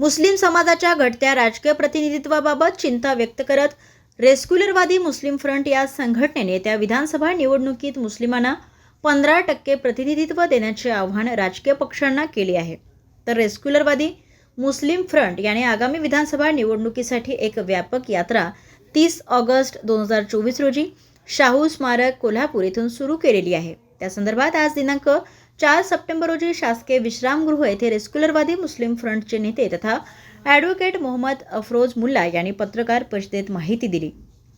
मुस्लिम समाजाच्या घटत्या राजकीय प्रतिनिधित्वाबाबत चिंता व्यक्त करत रेस्क्युलरवादी मुस्लिम फ्रंट या संघटनेने त्या विधानसभा निवडणुकीत मुस्लिमांना पंधरा टक्के प्रतिनिधित्व देण्याचे आव्हान राजकीय पक्षांना केले आहे. तर रेस्क्युलरवादी मुस्लिम फ्रंट याने आगामी विधानसभा निवडणुकीसाठी एक व्यापक यात्रा तीस ऑगस्ट दोन हजार चोवीस रोजी शाहू स्मारक कोल्हापूर येथून सुरू केलेली आहे. त्या संदर्भात आज दिनांक चार सप्टेंबर रोजी शासकीय विश्रामगृह येथे रेस्क्युलरवादी मुस्लिम फ्रंटचे नेते तथा ॲडव्होकेट मोहम्मद अफरोज मुल्ला यांनी पत्रकार परिषदेत माहिती दिली.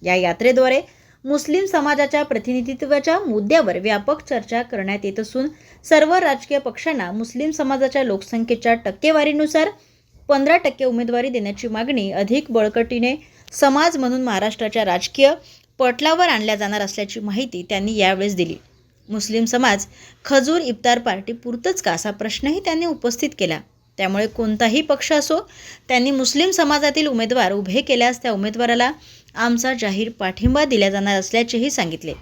या यात्रेद्वारे मुस्लिम समाजाच्या प्रतिनिधित्वाच्या मुद्द्यावर व्यापक चर्चा करण्यात येत असून सर्व राजकीय पक्षांना मुस्लिम समाजाच्या लोकसंख्येच्या टक्केवारीनुसार पंधरा टक्के उमेदवारी देण्याची मागणी अधिक बळकटीने समाज म्हणून महाराष्ट्राच्या राजकीय पटलावर आणल्या जाणार असल्याची माहिती त्यांनी यावेळेस दिली. मुस्लिम समाज खजूर इफ्तार पार्टी पुरतंच का असा प्रश्नही त्यांनी उपस्थित केला. त्यामुळे कोणताही पक्ष असो त्यांनी मुस्लिम समाजातील उमेदवार उभे केल्यास त्या उमेदवाराला आमचा जाहीर पाठिंबा दिला जाणार असल्याचेही सांगितले.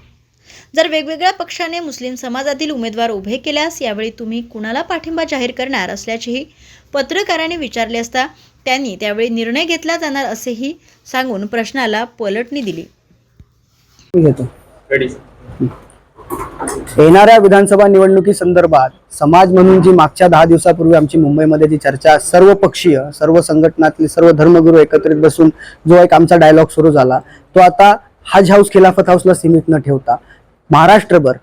जर वेगवेगळ्या पक्षाने मुस्लिम समाजातील उमेदवार उभे केल्यास यावेळी तुम्ही कुणाला पाठिंबा जाहीर करणार असल्याचेही पत्रकारांनी विचारले असता त्यांनी त्यावेळी निर्णय घेतला जाणार असेही सांगून प्रश्नाला पलटणी दिली. येणाऱ्या विधानसभा निवडणुकी संदर्भात समाज म्हणून जी मागच्या दहा दिवसापूर्वी आमची मुंबईमध्ये जी चर्चा सर्व पक्षीय सर्व संघटनातले सर्व धर्मगुरू एकत्रित बसून जो एक आमचा डायलॉग सुरू झाला तो आता हज हाऊस खिलाफत हाऊसला सीमित न ठेवता महाराष्ट्रभर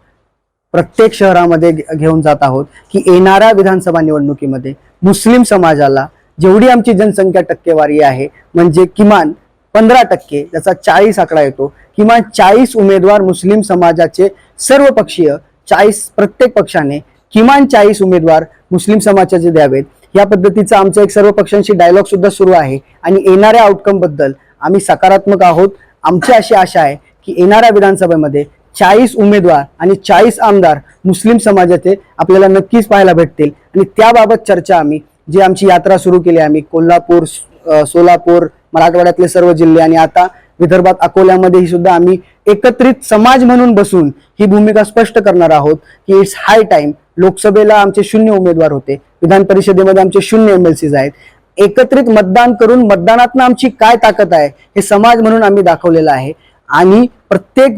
प्रत्येक शहरामध्ये घे- घेऊन जात आहोत की येणाऱ्या विधानसभा निवडणुकीमध्ये मुस्लिम समाजाला जेवढी आमची जनसंख्या टक्केवारी आहे म्हणजे किमान पंधरा टक्के ज्याचा चाळीस आकडा येतो किमान चाळीस उमेदवार मुस्लिम समाजाचे सर्व पक्षीय चाळीस प्रत्येक पक्षाने किमान चाळीस उमेदवार मुस्लिम समाजाचे द्यावेत. या पद्धतीचा आमचा एक सर्व पक्षांशी डायलॉग सुद्धा सुरू आहे. आणि येणाऱ्या आउटकमबद्दल आम्ही सकारात्मक आहोत. आमची अशी आशा आहे की येणाऱ्या विधानसभेमध्ये चाळीस उमेदवार आणि चाळीस आमदार मुस्लिम समाजाचे आपल्याला नक्कीच पाहायला भेटतील. आणि त्याबाबत चर्चा आम्ही जी आमची यात्रा सुरू केली आम्ही कोल्हापूर सोलापूर मराठवाड्यातले सर्व जिल्हे आणि आता विदर्भात अकोल्यामध्ये ही सुद्धा आम्ही एकत्रित समाज म्हणून बसून ही भूमिका स्पष्ट करणार आहोत की इट्स हाय टाइम लोकसभेला आमचे शून्य उमेदवार होते. विधान परिषदेमध्ये आमचे शून्य एमएलसीज आहेत. एकत्रित मतदान करून मतदानातनं आमची काय ताकद आहे हे समाज म्हणून आम्ही दाखवलेलं आहे. आणि प्रत्येक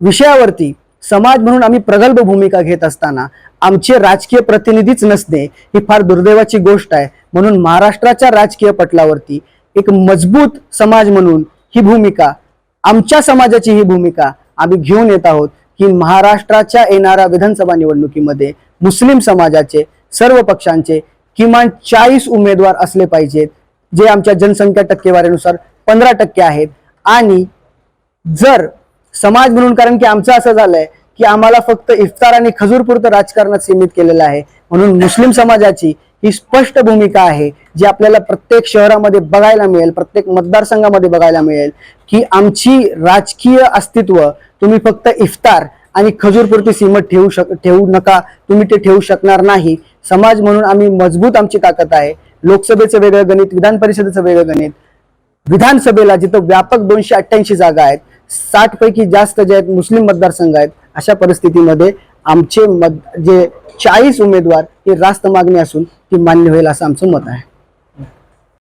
विषयावरती समाज म्हणून आम्ही प्रगल्भ भूमिका घेत असताना आमचे राजकीय प्रतिनिधीच नसणे ही फार दुर्दैवाची गोष्ट आहे. म्हणून महाराष्ट्राच्या राजकीय पटलावरती एक मजबूत समाज म्हणून ही भूमिका आमच्या समाजाची ही भूमिका आम्ही घेऊन येत आहोत की महाराष्ट्राच्या येणाऱ्या विधानसभा निवडणुकीमध्ये मुस्लिम समाजाचे सर्व पक्षांचे किमान चाळीस उमेदवार असले पाहिजेत जे आमच्या जनसंख्या टक्केवारीनुसार पंधरा टक्के आहेत. आणि जर समाज म्हणून कारण की आमचं असं झालंय की आम्हाला फक्त इफ्तार आणि खजूरपुरतं राजकारणात सीमित केलेलं आहे म्हणून मुस्लिम समाजाची ही स्पष्ट भूमिका आहे जी आपल्याला प्रत्येक शहरामध्ये बघायला मिळेल प्रत्येक मतदारसंघामध्ये बघायला मिळेल की आमची राजकीय अस्तित्व तुम्ही फक्त इफ्तार आणि खजूरपुरती सीमत ठेवू शक ठेवू नका तुम्ही ते ठेवू शकणार नाही. समाज म्हणून आम्ही मजबूत आमची ताकद आहे. लोकसभेचं वेगळं गणित विधान परिषदेचं वेगळं गणित विधानसभेला जिथं व्यापक दोनशे अठ्ठ्याऐंशी जागा आहेत साठ पैकी जास्त जे आहेत मुस्लिम मतदारसंघ आहेत अशा परिस्थितीमध्ये आमचे मत जे चाळीस उमेदवार ही रास्त मागणी असून ती मान्य होईल असं आमचं मत आहे.